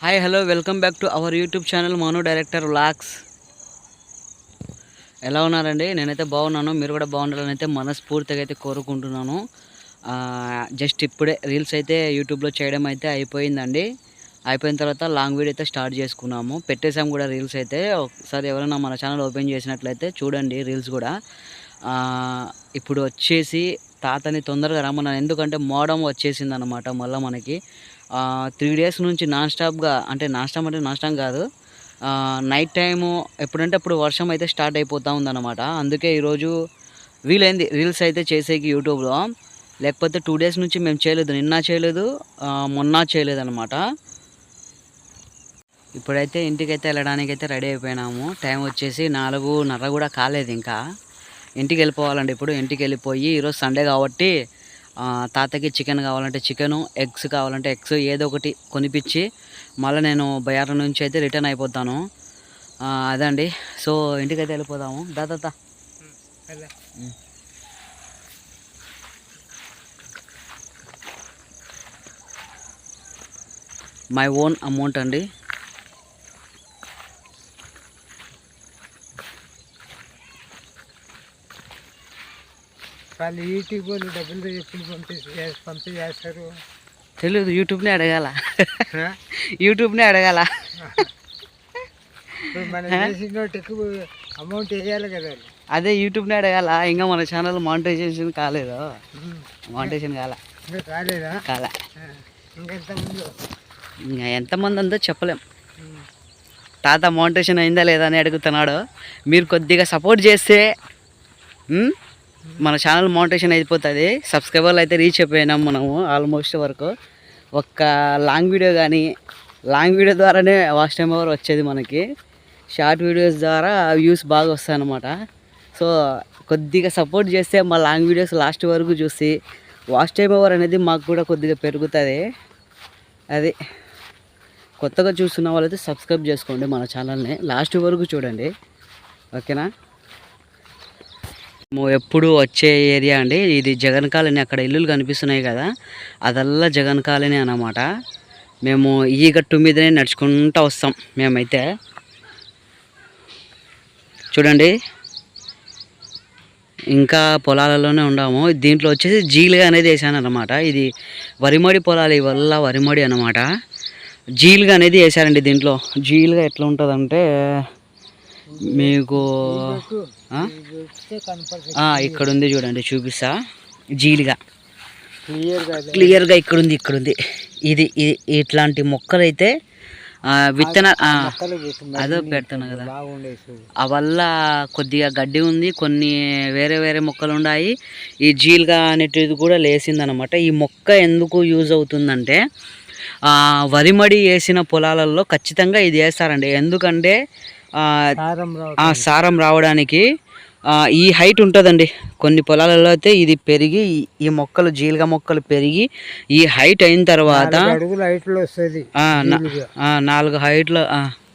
Hi hello welcome back to our YouTube channel mono director vlogs ఎలా ఉన్నారండి? నేనైతే బాగున్నాను. మీరు కూడా బాగుండాలని అయితే మనస్ఫూర్తిగా అయితే కోరుకుంటున్నాను. జస్ట్ ఇప్పుడే రీల్స్ అయితే యూట్యూబ్లో చేయడం అయితే అయిపోయిందండి. అయిపోయిన తర్వాత లాంగ్ వీడియో అయితే స్టార్ట్ చేసుకున్నాము. పెట్టేసాము కూడా రీల్స్ అయితే. ఒకసారి ఎవరైనా మన ఛానల్ ఓపెన్ చేసినట్లయితే చూడండి రీల్స్ కూడా. ఇప్పుడు వచ్చేసి తాతని తొందరగా రమ్మన్నాను. ఎందుకంటే మోడం వచ్చేసింది అనమాట మళ్ళీ మనకి. త్రీ డేస్ నుంచి నాన్ స్టాప్గా అంటే నాన్ స్టాప్ అంటే నాన్ స్టాప్ కాదు నైట్ టైము ఎప్పుడంటే అప్పుడు వర్షం అయితే స్టార్ట్ అయిపోతూ ఉందన్నమాట. అందుకే ఈరోజు వీలైంది రీల్స్ అయితే చేసేకి యూట్యూబ్లో. లేకపోతే టూ డేస్ నుంచి మేము చేయలేదు నిన్న చేయలేదు మొన్న చేయలేదు అనమాట ఇప్పుడైతే ఇంటికైతే వెళ్ళడానికి అయితే రెడీ అయిపోయినాము. టైం వచ్చేసి నాలుగున్నర కూడా కాలేదు ఇంకా. ఇంటికి వెళ్ళిపోవాలండి ఇప్పుడు ఇంటికి వెళ్ళిపోయి ఈరోజు సండే కాబట్టి తాతకి చికెన్ కావాలంటే చికెను ఎగ్స్ కావాలంటే ఎగ్స్ ఏదో ఒకటి కొనిపించి మళ్ళీ నేను బయార నుంచి అయితే రిటర్న్ అయిపోతాను. అదండి. సో ఇంటికైతే వెళ్ళిపోదాము. దా దా, దా. ఉమ్. మై ఓన్ అమౌంట్ అండి. వాళ్ళు యూట్యూబ్ వాళ్ళు డబ్బులు ఎప్పుడు పంపించి పంపి చేస్తారు? తెలియదు యూట్యూబ్నే అడగాల. యూట్యూబ్నే అడగాల. మనం అమౌంట్ వేయాలి కదా. అదే యూట్యూబ్నే అడగాల. ఇంకా మన ఛానల్ మానిటైజేషన్ కాలేదు. మానిటైజేషన్ కాల. కాలేదా? కాల. ఇంకా ఎంతమంది? ఉందో చెప్పలేం. తాత మౌంటేషన్ అయిందా లేదా అని అడుగుతున్నాడు. మీరు కొద్దిగా సపోర్ట్ చేస్తే మన ఛానల్ మోనిటేషన్ అయిపోతుంది. సబ్స్క్రైబర్లు అయితే రీచ్ అయిపోయినాం మనము ఆల్మోస్ట్ వరకు. ఒక్క లాంగ్ వీడియో కానీ లాంగ్ వీడియో ద్వారానే వాచ్ టైం అవర్ వచ్చేది మనకి. షార్ట్ వీడియోస్ ద్వారా వ్యూస్ బాగా వస్తాయి అన్నమాట సో కొద్దిగా సపోర్ట్ చేస్తే మా లాంగ్ వీడియోస్ లాస్ట్ వరకు చూసి వాచ్ టైం అవర్ అనేది మాకు కూడా కొద్దిగా పెరుగుతుంది. అది కొత్తగా చూస్తున్న వాళ్ళైతే సబ్స్క్రైబ్ చేసుకోండి మన ఛానల్ని లాస్ట్ వరకు చూడండి. ఓకేనా ఎప్పుడు వచ్చే ఏరియా అండి. ఇది జగన్ కాలనీ అక్కడ ఇల్లులు కనిపిస్తున్నాయి కదా అదల్లా జగన్ కాలనీ అన్నమాట. మేము ఈ గట్టు మీదనే నడుచుకుంటూ వస్తాం మేమైతే. చూడండి ఇంకా పొలాలలోనే ఉన్నాము. దీంట్లో వచ్చేసి జీలుగా అనేది వేసాను అనమాట ఇది వరిమడి పొలాలు ఇవల్ల వరిమడి అనమాట జీలుగా అనేది వేసారండి దీంట్లో. జీలుగా ఎట్లా ఉంటుందంటే మీకు ఇక్కడ ఉంది చూడండి చూపిస్తా. జీలుగా. క్లియర్గా ఇక్కడ ఉంది ఇక్కడ ఉంది ఇది ఇట్లాంటి మొక్కలైతే విత్తన అదో పెడుతున్నా కదా. ఆ వల్ల కొద్దిగా గడ్డి ఉంది కొన్ని వేరే వేరే మొక్కలు ఉన్నాయి ఈ జీలుగా అనేటిది కూడా లేసింది అనమాట ఈ మొక్క ఎందుకు యూజ్ అవుతుందంటే వరిమడి వేసిన పొలాలలో ఖచ్చితంగా ఇది వేస్తారండి. ఎందుకంటే సారం రావు ఆ సారం రావడానికి ఈ హైట్ ఉంటుందండి. కొన్ని పొలాలలో అయితే ఇది పెరిగి ఈ- మొక్కలు జీలుగా మొక్కలు పెరిగి ఈ హైట్ అయిన తర్వాత నాలుగు హైట్లో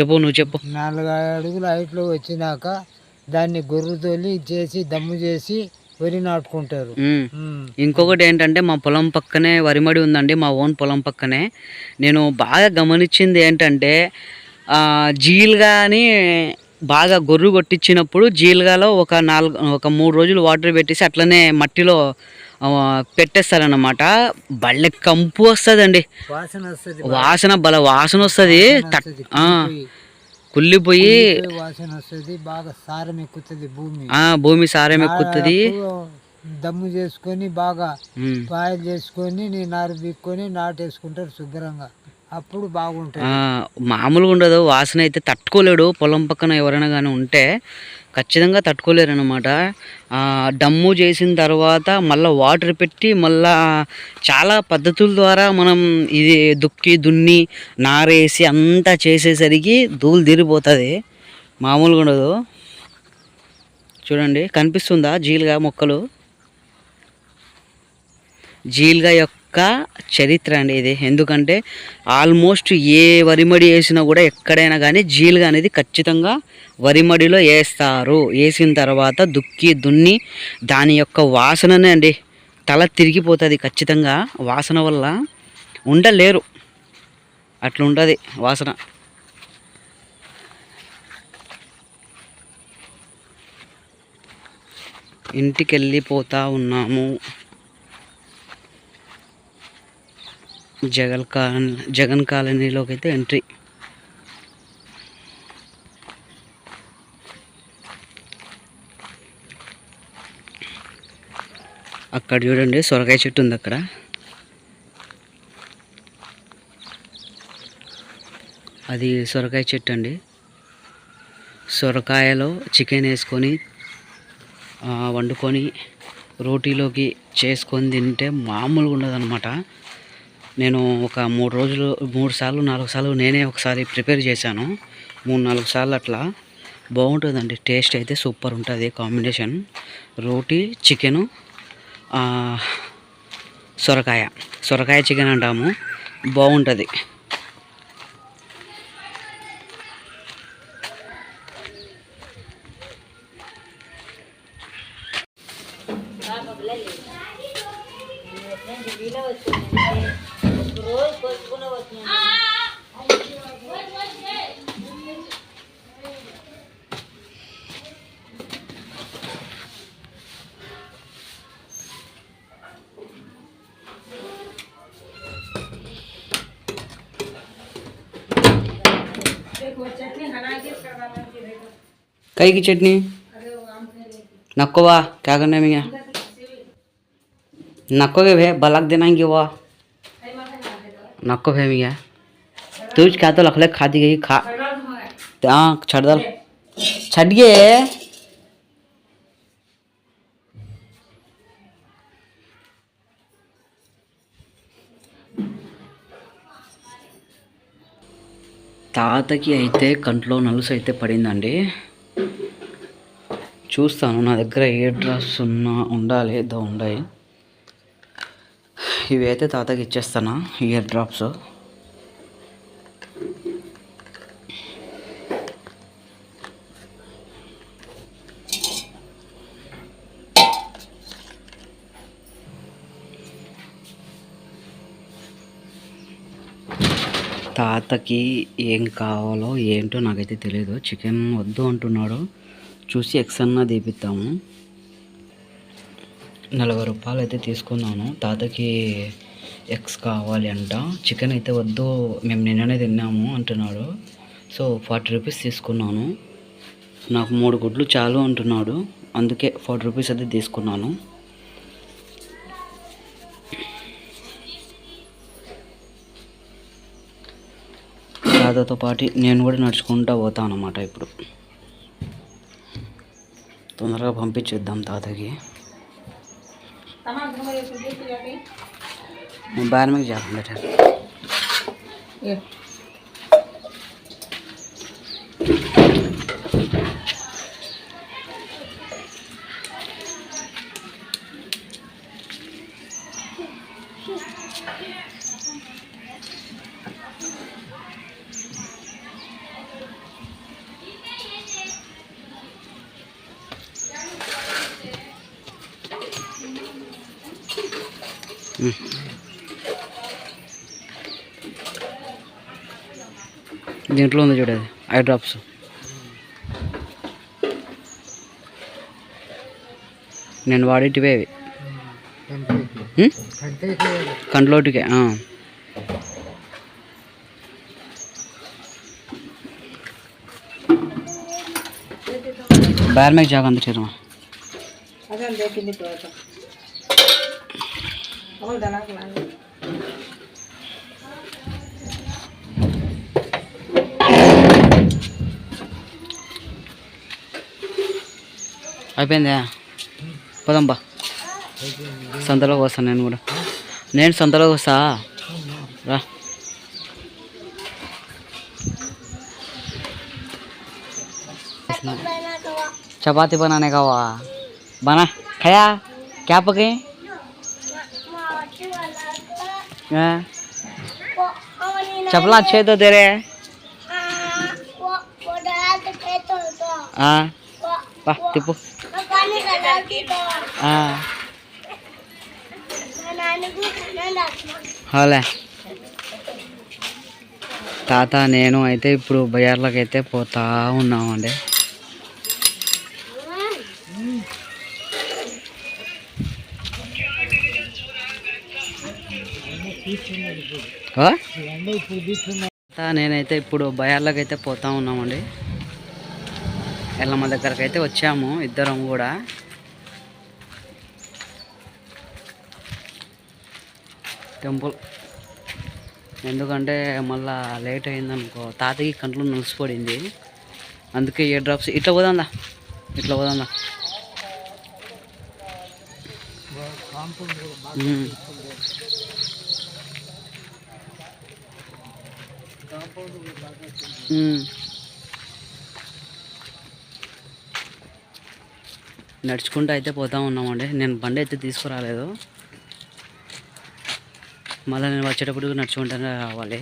చెప్పు నువ్వు చెప్పు. నాలుగు అడుగుల హైట్లో వచ్చినాక దాన్ని గొర్రు తోలి చేసి దమ్ము చేసి వరి నాటుకుంటారు. ఇంకొకటి ఏంటంటే మా పొలం పక్కనే వరిమడి ఉందండి మా ఓన్ పొలం పక్కనే. నేను బాగా గమనించింది ఏంటంటే ఆ, జీలుగాని బాగా గొర్రు కొట్టించినప్పుడు జీలుగాలో ఒక నాలుగు ఒక మూడు రోజులు వాటర్ పెట్టేసి అట్లనే మట్టిలో ఆ, పెట్టేస్తారన్నమాట. బళ్ళె కంపు వస్తుందండి. వాసన వస్తుంది వాసన బల వాసన వస్తుంది. కుళ్ళిపోయి. వాసన వస్తుంది బాగా సారం ఎక్కుతుంది భూమి. భూమి సారం ఎక్కుతుంది. దమ్ము చేసుకొని బాగా. పాయలు చేసుకొని నారు బీక్కొని నాటేసుకుంటారు శుభ్రంగా. అప్పుడు బాగుంటుంది. మామూలుగా ఉండదు. వాసన అయితే తట్టుకోలేడు. పొలం పక్కన ఎవరైనా కానీ ఉంటే ఖచ్చితంగా తట్టుకోలేరు అనమాట డమ్ము చేసిన తర్వాత మళ్ళీ వాటర్ పెట్టి మళ్ళా చాలా పద్ధతుల ద్వారా మనం ఇది దుక్కి దున్ని నారేసి అంతా చేసేసరికి ధూళి తీరిపోతుంది. మామూలుగా ఉండదు. చూడండి కనిపిస్తుందా? జీలుగా మొక్కలు. జీలుగా యొక్క చరిత్ర అండి ఇది ఎందుకంటే ఆల్మోస్ట్ ఏ వరిమడి వేసినా కూడా ఎక్కడైనా కానీ జీలుగా అనేది ఖచ్చితంగా వరిమడిలో వేస్తారు. వేసిన తర్వాత దుక్కి దున్ని దాని యొక్క వాసననే అండి తల తిరిగిపోతుంది ఖచ్చితంగా. వాసన వల్ల ఉండలేరు. అట్లుంటుంది వాసన. ఇంటికి వెళ్ళిపోతా ఉన్నాము. జగన్ కాలనీ జగన్ కాలనీలోకి అయితే ఎంట్రీ. అక్కడ చూడండి సొరకాయ చెట్టు ఉంది అక్కడ. అది సొరకాయ చెట్టు అండి. సొరకాయలో చికెన్ వేసుకొని వండుకొని రోటీలోకి చేసుకొని తింటే మామూలుగా ఉండదన్నమాట. నేను ఒక మూడు రోజులు మూడు సార్లు నాలుగు సార్లు నేనే ఒకసారి ప్రిపేర్ చేశాను. మూడు నాలుగు సార్లు అట్లా. బాగుంటుందండి. టేస్ట్ అయితే సూపర్ ఉంటుంది కాంబినేషన్. రోటీ చికెను సొరకాయ. సొరకాయ చికెన్ అంటాము. బాగుంటుంది. कई की चटनी नको वा क्या करने में नको के भे बलक देना ही वा नको भे मिया तू क्या तो लखले खाती गई खा हाँ छड़ दल छड़ गए తాతకి అయితే కంట్లో నలుసు అయితే పడిందండి చూస్తాను. నా దగ్గర ఏ డ్రాప్స్ ఉన్నా ఉండాలి ఏదో ఉన్నాయి ఇవి అయితే తాతకి ఇచ్చేస్తానా ఇయర్ డ్రాప్స్? తాతకి ఏం కావాలో ఏంటో నాకైతే తెలియదు చికెన్ వద్దు అంటున్నాడు. చూసి ఎక్స్ అన్నా తీపిద్దాము. నలభై రూపాయలు అయితే తీసుకున్నాను. తాతకి ఎగ్స్ కావాలి అంట. చికెన్ అయితే వద్దు మేము నిన్ననే తిన్నాము అంటున్నాడు. సో ఫార్టీ రూపీస్ తీసుకున్నాను. నాకు మూడు గుడ్లు చాలు అంటున్నాడు. అందుకే ఫార్టీ రూపీస్ అయితే తీసుకున్నాను. తాతతో పాటు నేను కూడా నడుచుకుంటా పోతాను అన్నమాట ఇప్పుడు. तुंदर पंपचिदा की बार में जा దీంట్లో ఉంది చూడేది ఐ డ్రాప్స్ నేను వాడేటివే అవి. Hmm? కంట్లోటికే బయర్ మేక్ జాగా అందుచేరమా అదే అయిపోయిందా పోదాంబా సంతలోకి వస్తాను నేను కూడా నేను సంతలోకి వస్తా రా चपाती बनाने का हुआ बना खाया क्या पके हाँ? चपला अच्छे तो तेरे हाँ वाह टिपू हाँ హాలే. తాత నేను అయితే ఇప్పుడు బజార్లోకి అయితే పోతా ఉన్నామండి. నేనైతే ఇప్పుడు బయార్లోకి అయితే పోతా ఉన్నామండి. ఎల్లమ్మ దగ్గరకు అయితే వచ్చాము ఇద్దరం కూడా. టెంపుల్. ఎందుకంటే మళ్ళా లేట్ అయిందనుకో తాతకి కంట్లో నలిసిపడింది. అందుకే ఇయర్ డ్రాప్స్ ఇట్లా పోదాందా? ఇట్లా పోదాందా. నడుచుకుంటూ అయితే పోతా ఉన్నామండి. నేను బండి అయితే తీసుకురాలేదు. మళ్ళీ నేను వచ్చేటప్పుడు నడుచుకుంటూనే రావాలి.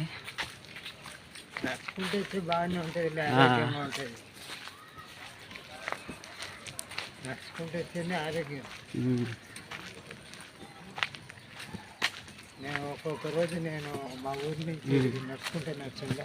నేను ఒక్కొక్క రోజు నేను మా ఊరి నుంచి నడుచుకుంటే నడుచుందా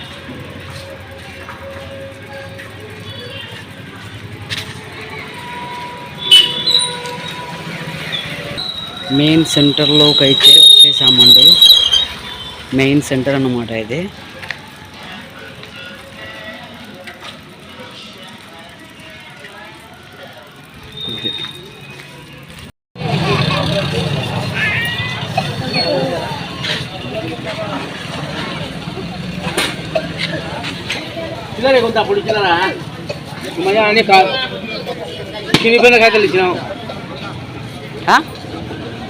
మెయిన్ సెంటర్లోకి అయితే వచ్చేసామండి. మెయిన్ సెంటర్ అన్నమాట ఇది. ఇది. కొంత అప్పుడు ఇచ్చినారా మళ్ళీ అన్ని కాదు చినిపోయిన కాయలు ఇచ్చినాం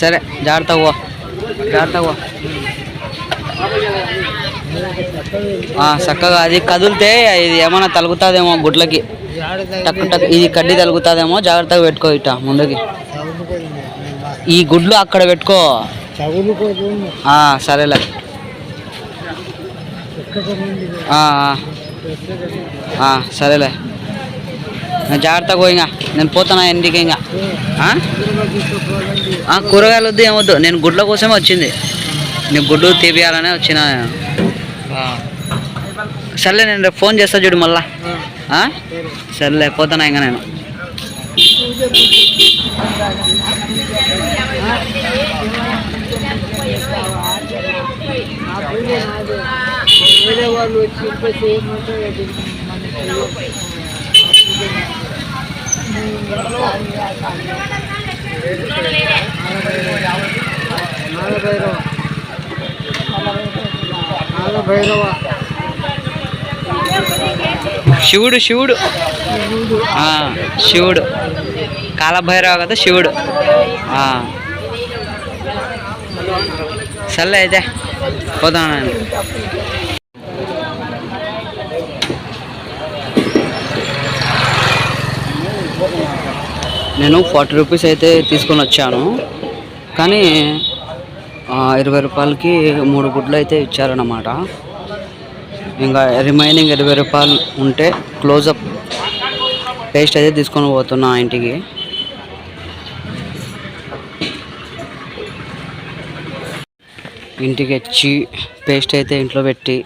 సరే జాగ్రత్త పో. జాగ్రత్త పో. చక్కగా అది కదిలితే ఇది ఏమైనా తలుగుతుందేమో గుడ్లకి. టక్ టక్ ఇది కడ్డీ తలుగుతుందేమో జాగ్రత్తగా పెట్టుకో ఇట ముందుకి. ఈ గుడ్లు అక్కడ పెట్టుకో. సరేలే. సరేలే. జాగ్రత్తగా పోయి ఇంకా. నేను పోతానా ఇంటికి ఇంకా? కూరగాయలు వద్దు ఏమొద్దు నేను గుడ్ల కోసమే వచ్చింది. నేను గుడ్డు తీపియాలనే వచ్చిన. సర్లే నేను రేపు ఫోన్ చేస్తా చూడు మళ్ళా. ఆ? సర్లే పోతానా ఇంకా నేను. వాళ్ళు వచ్చి ఇంకా చేయమంటే అది మనకి నాగభైరవ నాగభైరవ శివుడు. శివుడు శివుడు. కాలభైరవ కదా శివుడు. సర్లే అయితే పోతాను నేను ఫార్టీ రూపీస్ అయితే తీసుకొని వచ్చాను. కానీ ఇరవై రూపాయలకి మూడు గుడ్లు అయితే ఇచ్చారన్నమాట. ఇంకా రిమైనింగ్ ఇరవై రూపాయలు ఉంటే క్లోజప్ పేస్ట్ అయితే తీసుకొని పోతున్నా ఇంటికి. ఇంటికి వచ్చి పేస్ట్ అయితే ఇంట్లో పెట్టి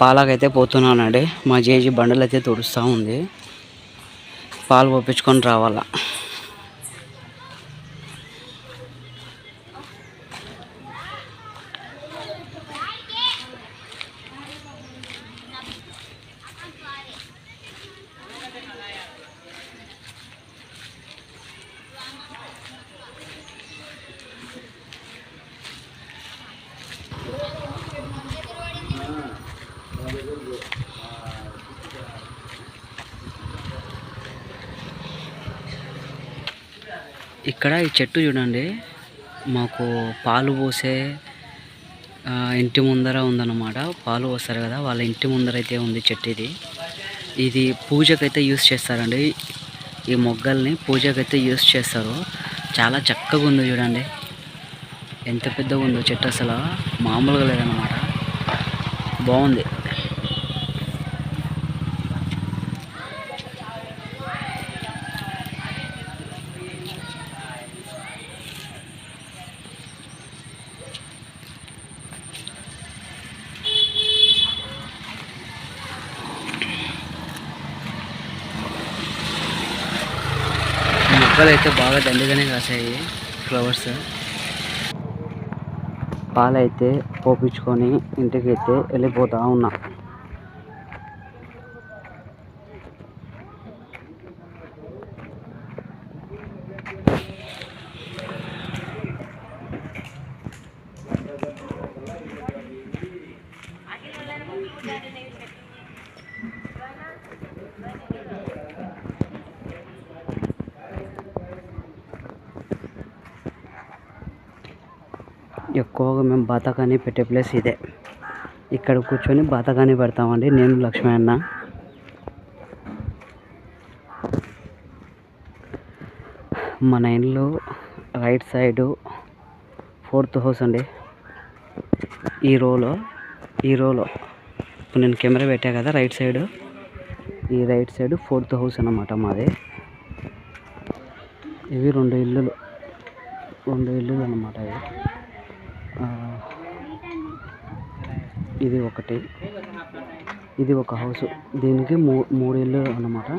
పాలకైతే పోతున్నానండి. మా జేజీ బండలు అయితే తుడుస్తూ ఉంది. పాలు పోపించుకొని రావాలా. ఇక్కడ ఈ చెట్టు చూడండి. మాకు పాలు పోసే ఇంటి ముందర ఉందన్నమాట. పాలు పోస్తారు కదా వాళ్ళ ఇంటి ముందర అయితే ఉంది చెట్టు ఇది. ఇది పూజకైతే యూస్ చేస్తారండి. ఈ మొగ్గల్ని పూజకైతే యూస్ చేస్తారు. చాలా చక్కగా ఉంది చూడండి. ఎంత పెద్దగా ఉందో చెట్టు అసలు. మామూలుగా లేదన్నమాట. బాగుంది. మొక్కలు అయితే బాగా దండిగానే కాసాయి ఫ్లవర్స్. పాలైతే పోపించుకొని ఇంటికి అయితే వెళ్ళిపోతా ఉన్నా. మేము బాతకాని పెట్టే ప్లేస్ ఇదే. ఇక్కడ కూర్చొని బాతకాని పెడతామండి. నేను లక్ష్మీ అన్న. మన ఇల్లు రైట్ సైడు ఫోర్త్ హౌస్ అండి. ఈ రోలో ఈ రోలో. ఇప్పుడు నేను కెమెరా పెట్టా కదా రైట్ సైడ్. ఈ రైట్ సైడ్ ఫోర్త్ హౌస్ అన్నమాట మాది. ఇవి రెండు ఇల్లులు. రెండు ఇల్లులు అన్నమాట ఇవి. ఇది ఒకటి ఇది ఒక హౌస్ దీనికి మూ మూడు ఇల్లు అన్నమాట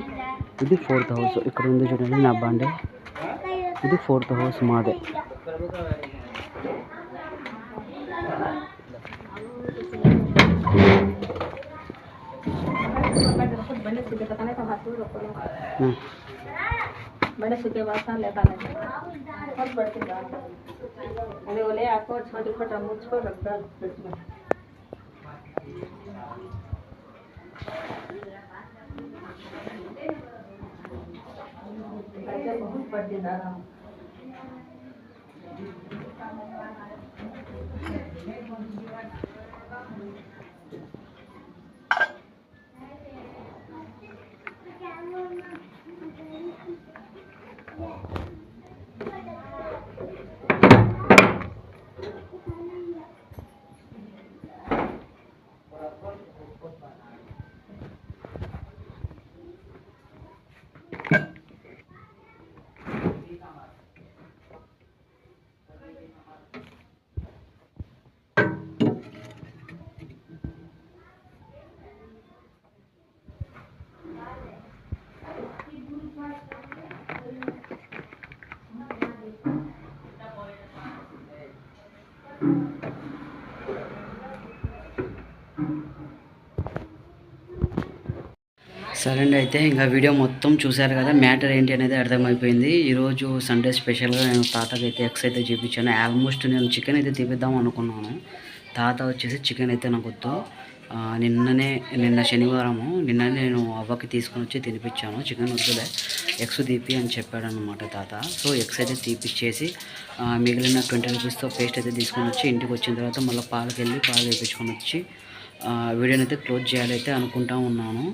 ఇది ఫోర్త్ హౌస్ ఇక్కడ ఉంది చూడండి నా బండి ఇది ఫోర్త్ హౌస్ మాదే ಹ್ಮ್. बड़े सूखे बासा लेता नहीं बहुत बढ़ती दाल अरे बोले आपको छोटी छोटा मुझको रखता पहले बहुत पट्टीदार हम సరే అండి అయితే ఇంకా వీడియో మొత్తం చూశారు కదా మ్యాటర్ ఏంటి అనేది అర్థమైపోయింది. ఈరోజు సండే స్పెషల్గా నేను తాతకి అయితే ఎక్స్ అయితే చూపించాను ఆల్మోస్ట్ నేను చికెన్ అయితే తీపిద్దాం అనుకున్నాను. తాత వచ్చేసి చికెన్ అయితే నాకు వద్దు. నిన్ననే నిన్న శనివారము నిన్ననే నేను అవ్వకి తీసుకొని వచ్చి తినిపించాను చికెన్ వద్దులే ఎగ్స్ తీపి అని చెప్పాడు అనమాట తాత. సో ఎగ్స్ అయితే తీపిచ్చేసి మిగిలిన ట్వంటీ రూపీస్తో పేస్ట్ అయితే తీసుకొని వచ్చి ఇంటికి వచ్చిన తర్వాత మళ్ళీ పాలకి వెళ్ళి పాలు తెప్పించుకొని వచ్చి వీడియోని అయితే క్లోజ్ చేయాలైతే అనుకుంటా ఉన్నాను.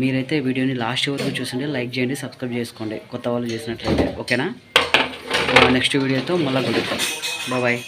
మీరైతే వీడియోని లాస్ట్ వరకు చూసండి లైక్ చేయండి సబ్స్క్రైబ్ చేసుకోండి. కొత్త వాళ్ళు చేసినట్లయితే. ఓకేనా? నెక్స్ట్ వీడియోతో మళ్ళీ గుడ్ బాయ్.